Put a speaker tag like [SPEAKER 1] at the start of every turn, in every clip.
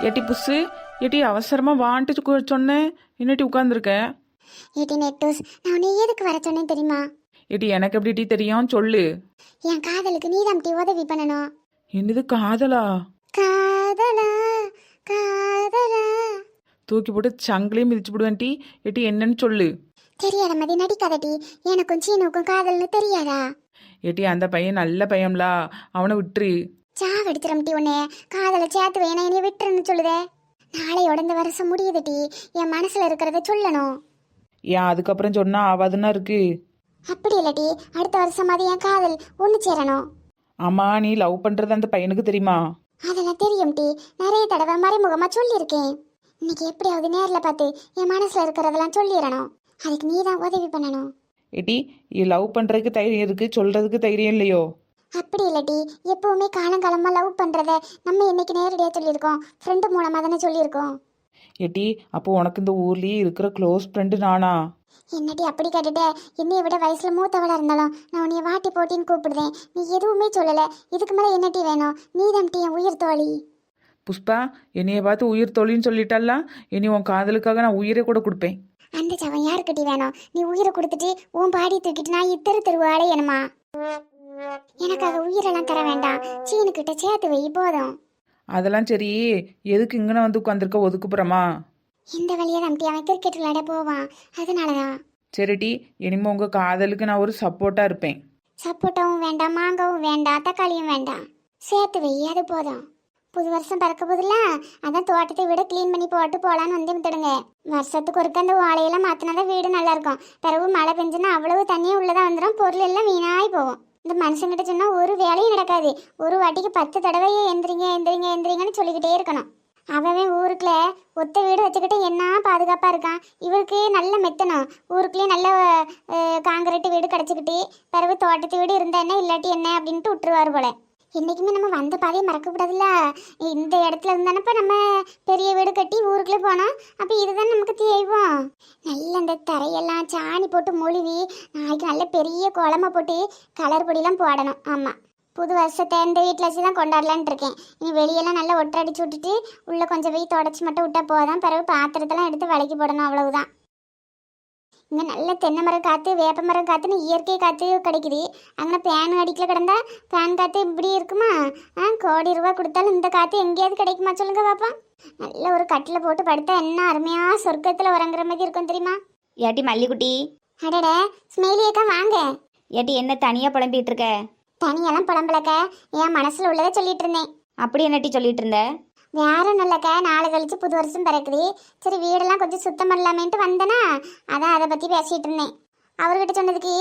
[SPEAKER 1] ஏட்டி புஸ்ஸு ஏட்டி அவசரமா வான்ட்டு சொன்னேன் என்னட்டி உட்காந்துருக்க
[SPEAKER 2] ஏடி நெட்டூஸ் நான் உன்னை எதுக்கு வர சொன்னேன் தெரியுமா?
[SPEAKER 1] ஏட்டி எனக்கு எப்படி டீ தெரியும்? சொல்லு.
[SPEAKER 2] என் காதலுக்கு நீதான் டீ உதவி பண்ணணும்.
[SPEAKER 1] என்னது காதலா?
[SPEAKER 2] காதலா காதலா.
[SPEAKER 1] தூக்கி போட்டு சங்கிலையும் மிதிச்சு விடுவேன் டீ. ஏட்டி என்னன்னு சொல்லு.
[SPEAKER 2] தெரியாத மாதிரி நடிக்காதடி எனக்கும் சீனுக்கும் காதல்னு தெரியாதா?
[SPEAKER 1] ஏட்டி அந்த பையன் நல்ல பையன்லா அவனை விட்டுரு.
[SPEAKER 2] சாவடிச்சிரம் டி உன்னை காதலை சேர்த்து வேணா என்னைய விட்டுருன்னு சொல்லுதே. நாளையோட இந்த வருஷம் முடியுது டி. என் மனசுல இருக்கிறத சொல்லணும்.
[SPEAKER 1] ஏன் அதுக்கப்புறம் சொன்னா ஆவாதுன்னா இருக்கு.
[SPEAKER 2] அப்படி இல்லடி அடுத்த வருஷமாவது என் காதல் ஒன்று சேரணும்.
[SPEAKER 1] ஆமா நீ லவ் பண்றது அந்த பையனுக்கு தெரியுமா?
[SPEAKER 2] அதெல்லாம் தெரியும் டி. நிறைய தடவை மறைமுகமா சொல்லியிருக்கேன். இன்னைக்கு எப்படியாவது நேர்ல பார்த்து என் மனசுல இருக்கிறதெல்லாம் சொல்லிடணும். அதுக்கு நீ தான் உதவி பண்ணணும்.
[SPEAKER 1] ஏட்டி லவ் பண்றதுக்கு தைரியம் இருக்கு சொல்றதுக்கு தைரியம் இல்லையோ?
[SPEAKER 2] அப்படி இல்லடி. எப்பவுமே காலங்காலமா லவ் பண்றத நம்ம இன்னைக்கு நேரடியா சொல்லியிருக்கோம். ஃப்ரெண்டு மூலமா தானே சொல்லியிருக்கோம்.
[SPEAKER 1] ஏட்டி அப்போ உனக்கு இந்த ஊர்லயே இருக்கிற க்ளோஸ் ஃப்ரெண்டு நானா?
[SPEAKER 2] என்னடி அப்படி கேட்டுட்ட? என்னைய விட வயசுல மூத்தவளா இருந்தாலும் நான் உன்னைய வாட்டி போட்டின்னு கூப்பிடுதேன் நீ எதுவுமே சொல்லல. இதுக்கு மேல என்ன டீ வேணும்? நீ தான் என் உயிர் தோழி.
[SPEAKER 1] புஷ்பா என்னைய பார்த்து உயிர் தொழின்னு சொல்லிட்டால இனி உன் காதலுக்காக நான் உயிரை கூட கொடுப்பேன்.
[SPEAKER 2] அந்த சவன் யாருக்கு டீ வேணும்? நீ உயிரை கொடுத்துட்டு உன் பாடி தூக்கிட்டு நான் இத்தரு தெருவாளே என்னமா எனக்காக உயிரெல்லாம் தர வேண்டாம். சீனுக்கிட்ட சேர்த்து வை போதும்.
[SPEAKER 1] அதெல்லாம் சரி. எதுக்கு இங்கன வந்து உட்காந்துருக்க ஒதுக்குப்புறமா?
[SPEAKER 2] இந்த வழியா தான் டீ அவன் கிரிக்கெட் விளையாட போவான். அதனாலதான்.
[SPEAKER 1] சரிடி இனிமே உங்க காதலுக்கு நான் ஒரு சப்போர்ட்டா இருப்பேன்.
[SPEAKER 2] சப்போட்டாவும் வேண்டாம் மாங்காவும் வேண்டாம் தக்காளியும் வேண்டாம். சேர்த்து வை அது போதும். புது வருஷம் பிறக்க போதில்ல அதான் தோட்டத்தை விட க்ளீன் பண்ணி போட்டு போலான்னு வந்து விட்டுடுங்க. வருஷத்துக்கு ஒருக்க அந்த வாழையெல்லாம் மாத்தினாதான் வீடு நல்லா இருக்கும். பிறகு மழை பெஞ்சுன்னா அவ்வளவு தண்ணியும் உள்ளதா வந்துடும் பொருள் எல்லாம் வீணாய் போகும். இந்த மனுஷங்கிட்ட சொன்னால் ஒரு வேலையும் நடக்காது. ஒரு வாட்டிக்கு பத்து தடவையே எந்திரிங்க எந்திரிங்க எந்திரிங்கன்னு சொல்லிக்கிட்டே இருக்கணும். அவன் ஊருக்குள்ள ஒத்த வீடு வச்சுக்கிட்டு என்ன பாதுகாப்பாக இருக்கான்? இவருக்கு நல்ல மெத்தனம். ஊருக்குள்ளேயே நல்ல அஹ், வீடு கிடச்சிக்கிட்டு பிறகு தோட்டத்து வீடு இருந்தா என்ன இல்லாட்டி என்ன அப்படின்ட்டு விட்டுருவார் போல. என்றைக்குமே நம்ம வந்த பாதையை மறக்கக்கூடாதுல்ல? இந்த இடத்துல இருந்தானப்ப நம்ம பெரிய வீடு கட்டி ஊருக்குள்ளே போனோம் அப்போ இதுதான் நமக்கு தேய்வோம். நல்ல இந்த தரையெல்லாம் சாணி போட்டு மொழுவி நாளைக்கு நல்ல பெரிய குழம்ப போட்டு கலர் பொடியெல்லாம் போடணும். ஆமாம் புது வருஷத்தை இந்த வீட்டில் வச்சு தான் கொண்டாடலான்ட்டு இருக்கேன். இனி வெளியெல்லாம் நல்லா ஒட்டடிச்சு விட்டுட்டு உள்ளே கொஞ்சம் போய் தொடச்சி மட்டும் விட்டால் போதும். பிறகு பாத்திரத்தெல்லாம் எடுத்து விலைக்கு போடணும் அவ்வளவுதான். இங்கே நல்ல தென்னை மரம் காற்று வேப்ப மரம் காற்றுன்னு இயற்கை காற்று கிடைக்குது. அங்கே ஃபேன் அடிக்கல கிடந்தா ஃபேன் காற்று இப்படி இருக்குமா? ஆ கோடி ரூபா கொடுத்தாலும் இந்த காற்று எங்கேயாவது கிடைக்குமா சொல்லுங்க பாப்பா. நல்ல ஒரு கட்டில் போட்டு படுத்தா என்ன அருமையாக சொர்க்கத்தில் உறங்குற மாதிரி இருக்கும் தெரியுமா?
[SPEAKER 3] ஏட்டி மல்லிக்குட்டி.
[SPEAKER 2] அடடே ஸ்மெயிலியக்கா வாங்க.
[SPEAKER 3] ஏட்டி என்ன தனியாக புலம்பிட்டு இருக்க?
[SPEAKER 2] தனியெல்லாம் புலம்பலக்க என் மனசில் உள்ளதை சொல்லிட்டு இருந்தேன்.
[SPEAKER 3] அப்படி என்னட்டி சொல்லிட்டு இருந்த?
[SPEAKER 2] வேற நல்லக்கா நாளை கழிச்சு புது வருஷம் பிறக்குது. சரி வீடெல்லாம் கொஞ்சம் சுத்தம் பண்ணலாமேன்ட்டு வந்தேனா அதான் அதை பற்றி பேசிட்டு இருந்தேன். அவர்கிட்ட சொன்னதுக்கு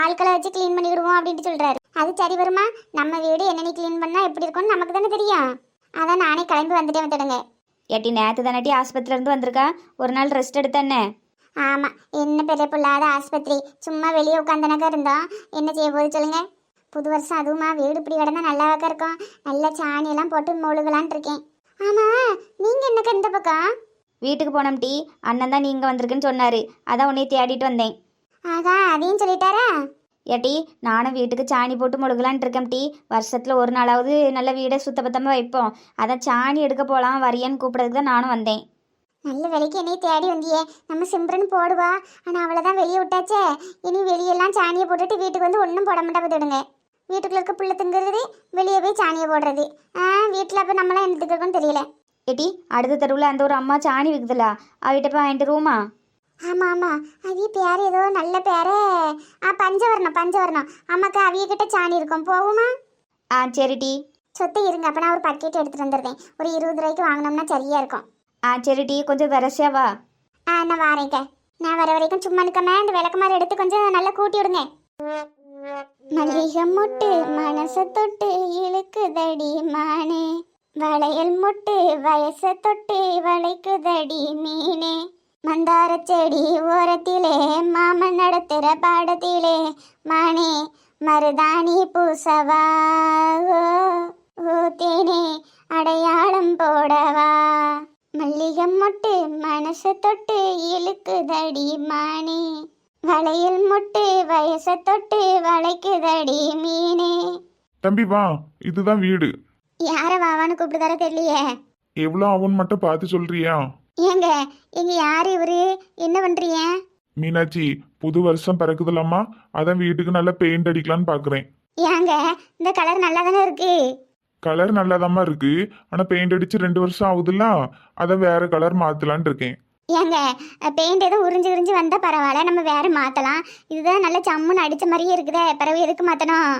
[SPEAKER 2] ஆட்களை வச்சு க்ளீன் பண்ணி விடுவோம் அப்படின்ட்டு சொல்றாரு. அது சரி வருமா? நம்ம வீடு என்னென்ன க்ளீன் பண்ணால் எப்படி இருக்கும்னு நமக்கு தானே தெரியும். அதான் நானே கிளம்பி வந்துட்டேன் வந்துடுங்க
[SPEAKER 3] ஏட்டி நேற்று தானட்டி ஆஸ்பத்திரியிலேருந்து வந்திருக்கா? ஒரு நாள் ரெஸ்ட் எடுத்தேன்ன
[SPEAKER 2] ஆமாம் என்ன பெரிய பிள்ளாத ஆஸ்பத்திரி. சும்மா வெளியே உட்காந்தனக்கா இருந்தோம். என்ன செய்ய போகுது சொல்லுங்க. புது வருஷம் அதுவுமா வீடு இப்படி கிடந்தா நல்லாவாக்கா இருக்கும். நல்ல சாணியெல்லாம் போட்டு மொழுகலான் இருக்கேன். ஆமாம் நீங்கள் என்னக்கா இந்த பக்கம்?
[SPEAKER 3] வீட்டுக்கு போனோம் டீ. அண்ணன் தான் நீங்கள் வந்திருக்குன்னு சொன்னார். அதான் உன்னை தேடிட்டு வந்தேன்.
[SPEAKER 2] ஆகா அதையும் சொல்லிட்டாரா?
[SPEAKER 3] ஏட்டி நானும் வீட்டுக்கு சாணி போட்டு முழுகலான்ட்டு இருக்கேன் டீ. வருஷத்தில் ஒரு நாளாவது நல்ல வீடை சுத்தபத்தமாக வைப்போம். அதான் சாணி எடுக்க போகலாம் வரியன்னு கூப்பிட்றதுக்கு தான் நானும் வந்தேன்.
[SPEAKER 2] நல்ல வேலைக்கு என்னைய தேடி வந்தியே. நம்ம சிம்ரன் போடுவா. ஆனால் அவளை தான் வெளியே விட்டாச்சே. இனி வெளியெல்லாம் சாணியை போட்டுட்டு வீட்டுக்கு வந்து ஒன்றும் போட மாட்டா பார்த்துடுங்க வீட்டுக்குள்ள இருக்க புள்ள திங்கிறது வெளியே போய் சாணியை போடுறது. ஆ வீட்டில் அப்போ நம்மளாம் என்ன திக்கிறோன்னு தெரியல.
[SPEAKER 3] ஏட்டி அடுத்த தெருவில் அந்த ஒரு அம்மா சாணி விற்குதுல அவகிட்ட போய் வாங்கிட்டு ரூமா
[SPEAKER 2] ஆமாம் ஆமாம் அவிய பேர் ஏதோ நல்ல பேர். ஆ பஞ்சவர்ணம் பஞ்சவர்ணம். அம்மாக்கா அவிய கிட்ட சாணி இருக்கும். போகுமா
[SPEAKER 3] ஆ சரி டீ.
[SPEAKER 2] சொத்து இருங்க அப்போ நான் ஒரு பக்கெட் எடுத்துகிட்டு வந்துடுறேன். ஒரு இருபது ரூபாய்க்கு வாங்கினோம்னா சரியா இருக்கும்.
[SPEAKER 3] ஆ சரி டீ. கொஞ்சம் விரசியா வா.
[SPEAKER 2] ஆ நான் வாரேங்க நான் வர வரைக்கும் சும்மா நிற்காம இந்த விளக்கமாறு எடுத்து கொஞ்சம் நல்லா கூட்டி விடுங்க. மல்லிகை மொட்டு மனச தொட்டு இழுக்குதடி மானே வளையல் முட்டு வயச தொட்டு வளைக்குதடி மீனே. மந்தார செடி ஓரத்திலே மாமன் நடத்துற பாடத்திலே மானே மருதாணி பூசவா. ஓ, அடையாளம் போடவா. மல்லிகம் மொட்டு மனச தொட்டு இழுக்குதடி மானே. வளையல் முட்டு வயச தொட்டு வளைக்குதடி மீனே.
[SPEAKER 4] தம்பி வா. இதுதான் வீடு.
[SPEAKER 2] யார வாவான்னு கூப்பிடுதார தெரியலையே.
[SPEAKER 4] எவ்வளோ ஆகும்னு மட்டும் பார்த்து சொல்றியா?
[SPEAKER 2] ஏங்க எங்க யார் இவரு? என்ன பண்றீங்க?
[SPEAKER 4] மீனாட்சி புது வருஷம் பிறக்குதுலாமா அதான் வீட்டுக்கு நல்லா பெயிண்ட் அடிக்கலான்னு பார்க்குறேன்.
[SPEAKER 2] ஏங்க இந்த கலர் நல்லா தானே இருக்கு?
[SPEAKER 4] கலர் நல்லாதாம்மா இருக்கு. ஆனால் பெயிண்ட் அடிச்சு ரெண்டு வருஷம் ஆகுதுல்ல. அதான் வேற கலர் மாற்றலான் இருக்கேன்.
[SPEAKER 2] ஏங்க பெயிண்ட் எதுவும் உறிஞ்சு உறிஞ்சு வந்தா பரவாயில்ல. நம்ம வேற மாத்தலாம். இதுதான் நல்ல சம்முன்னு அடிச்ச மாதிரியே இருக்குதே. பிறகு எதுக்கு மாத்தணும்?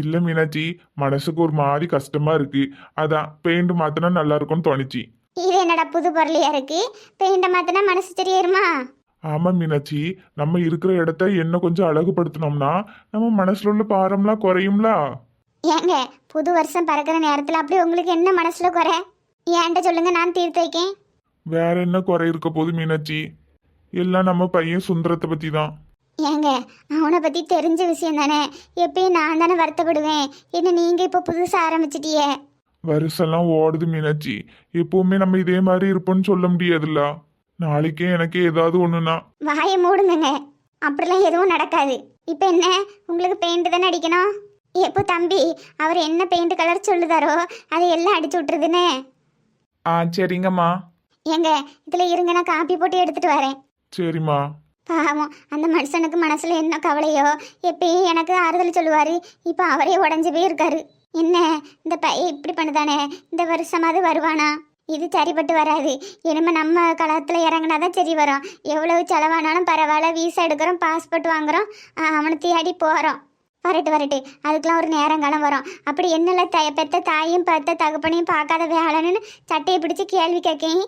[SPEAKER 4] இல்லை மீனாட்சி மனசுக்கு ஒரு மாதிரி கஷ்டமா இருக்கு. அதான் பெயிண்ட் மாத்தினா நல்லா இருக்கும்னு தோணுச்சு.
[SPEAKER 2] இது என்னடா புது பொருளையா இருக்கு? பெயிண்ட மாத்தினா மனசு சரியாயிருமா?
[SPEAKER 4] ஆமா மீனாட்சி நம்ம இருக்கிற இடத்த என்ன கொஞ்சம் அழகுபடுத்தினோம்னா நம்ம மனசுல உள்ள பாரம்லாம் குறையும்ல?
[SPEAKER 2] ஏங்க புது வருஷம் பறக்கிற நேரத்துல அப்படி உங்களுக்கு என்ன மனசுல குறை? ஏன்ட்ட சொல்லுங்க நான் தீர்த்து வைக்கேன்.
[SPEAKER 4] வேற என்ன குறை இருக்க போகுது மீனாட்சி? எல்லாம் நம்ம பையன் சுந்தரத்தை பத்தி தான்
[SPEAKER 2] ஏங்க அவனை பத்தி தெரிஞ்ச விஷயம் தானே? எப்பயும் நான் தானே வருத்தப்படுவேன். என்ன நீங்க இப்போ புதுசா ஆரம்பிச்சிட்டியே?
[SPEAKER 4] வருஷம்லாம் ஓடுது மீனாட்சி. எப்பவுமே நம்ம இதே மாதிரி இருப்போம்னு சொல்ல முடியாதுல்ல. நாளைக்கே எனக்கு ஏதாவது ஒண்ணுனா
[SPEAKER 2] வாயை மூடுங்கங்க. அப்படிலாம் எதுவும் நடக்காது. இப்போ என்ன? உங்களுக்கு பெயிண்ட் தானே அடிக்கணும்? எப்போ தம்பி அவர் என்ன பெயிண்ட் கலர் சொல்லுதாரோ அதை எல்லாம் அடிச்சு விட்டுருதுன்னு?
[SPEAKER 1] ஆ சரிங்கம்மா.
[SPEAKER 2] ஏங்க இதில் இருங்க நான் காப்பி போட்டு எடுத்துட்டு வரேன்.
[SPEAKER 4] சரிம்மா.
[SPEAKER 2] பாவம் அந்த மனுஷனுக்கு மனசில் என்ன கவலையோ? எப்பயும் எனக்கு ஆறுதல் சொல்லுவார். இப்போ அவரே உடஞ்சி போயிருக்காரு என்ன இந்த பையன் இப்படி பண்ணுதானே? இந்த வருஷமாவது வருவானா? இது சரிப்பட்டு வராது. இனிமே நம்ம களத்தில் இறங்குனாதான் சரி வரும். எவ்வளவு செலவானாலும் பரவாயில்ல. வீசா எடுக்கிறோம் பாஸ்போர்ட் வாங்குறோம். அவனை தேடி போகிறோம் வரட்டு வரட்டு. அதுக்கெலாம் ஒரு நேரங்காலம் வரும். அப்படி என்னெல்லாம் த பெத்த தாயும் பெத்த தகப்பனையும் பார்க்காத வேலைன்னு சட்டையை பிடிச்சி கேள்வி கேட்கேன்.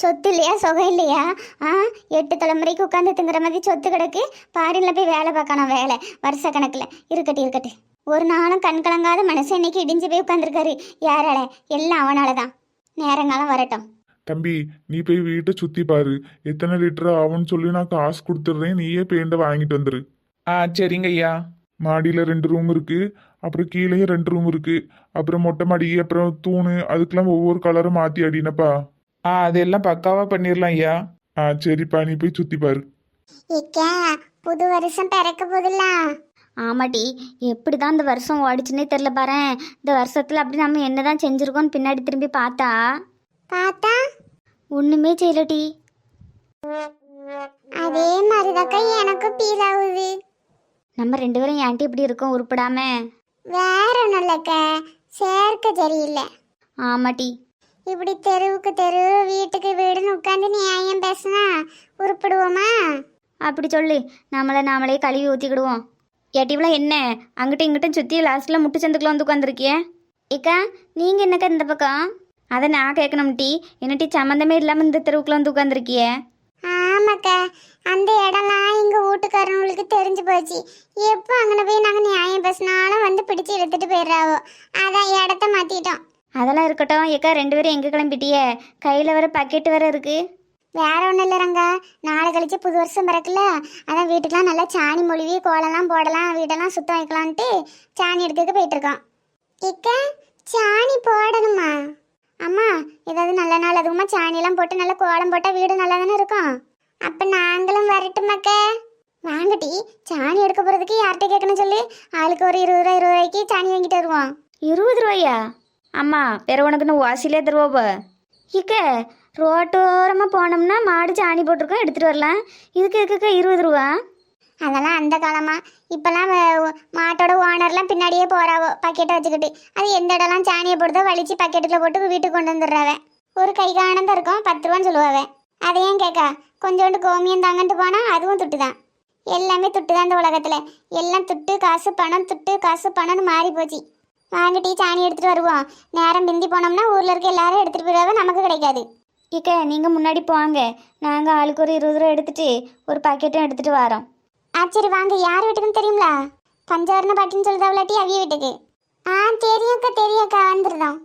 [SPEAKER 2] சொத்து இல்லையா சுகம் இல்லையா ஆ? எட்டு தலைமுறைக்கு உட்காந்து திங்குற மாதிரி சொத்து கிடக்கு. பாரின்ல போய் வேலை பார்க்கணும் வேலை. வருஷ கணக்கில். இருக்கட்டு இருக்கட்டு ஒரு நாளும் கண் கலங்காத மனுஷன் இன்னைக்கு இடிஞ்சு போய் உட்காந்துருக்காரு யாரால? எல்லாம் அவனால தான். நேரங்காலம் வரட்டும்.
[SPEAKER 4] தம்பி நீ போய் வீட்டை சுத்தி பாரு. எத்தனை லிட்டர் ஆகும்னு சொல்லி நான் காசு கொடுத்துட்றேன். நீயே பெயிண்டை வாங்கிட்டு வந்துரு.
[SPEAKER 1] ஆ சரிங்க ஐயா.
[SPEAKER 4] மாடியில் ரெண்டு ரூம் இருக்கு. அப்புறம் கீழேயும் ரெண்டு ரூம் இருக்கு. அப்புறம் மொட்டை மாடி அப்புறம் தூணு. அதுக்கெல்லாம் ஒவ்வொரு கலரும் மாத்தி அடினப்பா.
[SPEAKER 1] ஆ அதெல்லாம் பக்காவாக பண்ணிடலாம் ஐயா.
[SPEAKER 4] ஆ சரிப்பா நீ போய் சுத்தி பாரு.
[SPEAKER 2] இக்கா புது வருஷம் பிறக்க போதில்ல
[SPEAKER 3] ஆமாட்டி எப்படி தான் இந்த வருஷம் ஓடிச்சுன்னே தெரில பாரேன் இந்த வருஷத்தில் அப்படி நம்ம என்ன தான் செஞ்சுருக்கோன்னு பின்னாடி திரும்பி பார்த்தா?
[SPEAKER 2] பார்த்தா?
[SPEAKER 3] ஒன்றுமே செய்யலடி.
[SPEAKER 2] அதே மாதிரிதாக்கா எனக்கும் ஃபீல் ஆகுது
[SPEAKER 3] நம்ம ரெண்டு பேரும் ஏன்ட்டி இப்படி இருக்கோம் உருப்படாம.
[SPEAKER 2] வேற ஒன்றும் இல்லைக்கா சேர்க்க சரியில்லை.
[SPEAKER 3] ஆமாட்டி
[SPEAKER 2] இப்படி தெருவுக்கு தெரு வீட்டுக்கு வீடுன்னு உட்காந்து நியாயம் பேசுனா உருப்பிடுவோமா?
[SPEAKER 3] அப்படி சொல்லு. நம்மளை நாமளே கழுவி ஊற்றிக்கிடுவோம் ஏட்டிவெலாம் என்ன? அங்கிட்டும் இங்கிட்டும் சுற்றி லாஸ்ட்டில் முட்டு சந்துக்குள்ள வந்து உட்காந்துருக்கிய ஏக்கா நீங்கள் என்னக்கா இந்த பக்கம்? அதை நான் கேட்கணும் டீ. என்ன டீ சம்மந்தமே இல்லாமல் இந்த தெருவுக்குள்ள வந்து உட்காந்துருக்கிய
[SPEAKER 2] ஆமாக்கா. அந்த இடம்லாம் எங்க வீட்டுக்காரங்களுக்கு தெரிஞ்சு போச்சு. எப்போ அங்கே போய் நாங்கள் நியாயம் பேசினாலும் வந்து பிடிச்சு எடுத்துட்டு போயிடுறாவோ. அதான் இடத்த மாத்திட்டோம்.
[SPEAKER 3] அதெல்லாம் இருக்கட்டும். ஏக்கா ரெண்டு பேரும் எங்கே கிளம்பிட்டியே? கையில் வர பக்கெட்டு வேற இருக்கு.
[SPEAKER 2] வேற ஒன்றும் இல்லை ரங்கா. நாளை கழிச்சு புது வருஷம் பிறக்குல அதான் வீட்டுக்கெல்லாம் நல்லா சாணி மொழிவி கோலம்லாம் போடலாம் வீடெல்லாம் சுத்தம் வைக்கலான்ட்டு சாணி எடுத்துக்க போயிட்டு இருக்கோம் இக்க சாணி போடணுமா? அம்மா ஏதாவது நல்ல நாள் அதுவுமா சாணியெல்லாம் போட்டு நல்லா கோலம் போட்டால் வீடு நல்லா தானே இருக்கும்? அப்போ நாங்களும் வரட்டுமாக்க வாங்கட்டி சாணி எடுக்க போகிறதுக்கு யார்கிட்ட கேட்கணும் சொல்லு? ஆளுக்கு ஒரு இருபது ரூபா இருபது ரூபாய்க்கு சாணி வாங்கிட்டு வருவோம்.
[SPEAKER 3] இருபது ரூபாயா? அம்மா பிற உனக்குன்னு வாசிலே தருவோப்ப. இக்க ரோட்டோரமாக போனோம்னா மாடு சாணி போட்டிருக்கோம் எடுத்துகிட்டு வரலாம். இதுக்கு இதுக்கு இருபது ரூபா?
[SPEAKER 2] அதெல்லாம் அந்த காலமா. இப்பெல்லாம் மாட்டோட ஓனர்லாம் பின்னாடியே போறாவோ பக்கெட்டை வச்சுக்கிட்டு. அது எந்த இடம்லாம் சாணியை போடுதோ வலிச்சு பக்கெட்டுக்குள்ள போட்டு வீட்டுக்கு கொண்டு வந்துடுறாவ. ஒரு கை காணந்தம் இருக்கும் பத்து ரூபான்னு சொல்லுவாவ. அதை ஏன் கேட்கா? கொஞ்சோண்டு கோமியம் தாங்கன்ட்டு போனா அதுவும் துட்டு தான் எல்லாமே துட்டு தான் இந்த உலகத்துல. எல்லாம் துட்டு காசு பணம் துட்டு காசு பணம்னு மாறி போச்சு வாங்கிட்டு சாணி எடுத்துட்டு வருவோம். நேரம் பிந்தி போனோம்னா ஊர்ல இருக்க எல்லாரும் எடுத்துட்டு போயிடுவாங்க நமக்கு கிடைக்காது.
[SPEAKER 3] இக்க நீங்கள் முன்னாடி போவாங்க நாங்கள் ஆளுக்கு ஒரு இருபது ரூபா எடுத்துட்டு ஒரு பாக்கெட்டும் எடுத்துகிட்டு வரோம்.
[SPEAKER 2] ஆ சரி வாங்க. யார் வீட்டுக்குன்னு தெரியுங்களா பஞ்சவர்ண பாட்டின்னு சொல்லுதாவளாட்டி அவிய வீட்டுக்கு? ஆ தெரியும்க்கா தெரியும்க்கா. வந்துருந்தோம்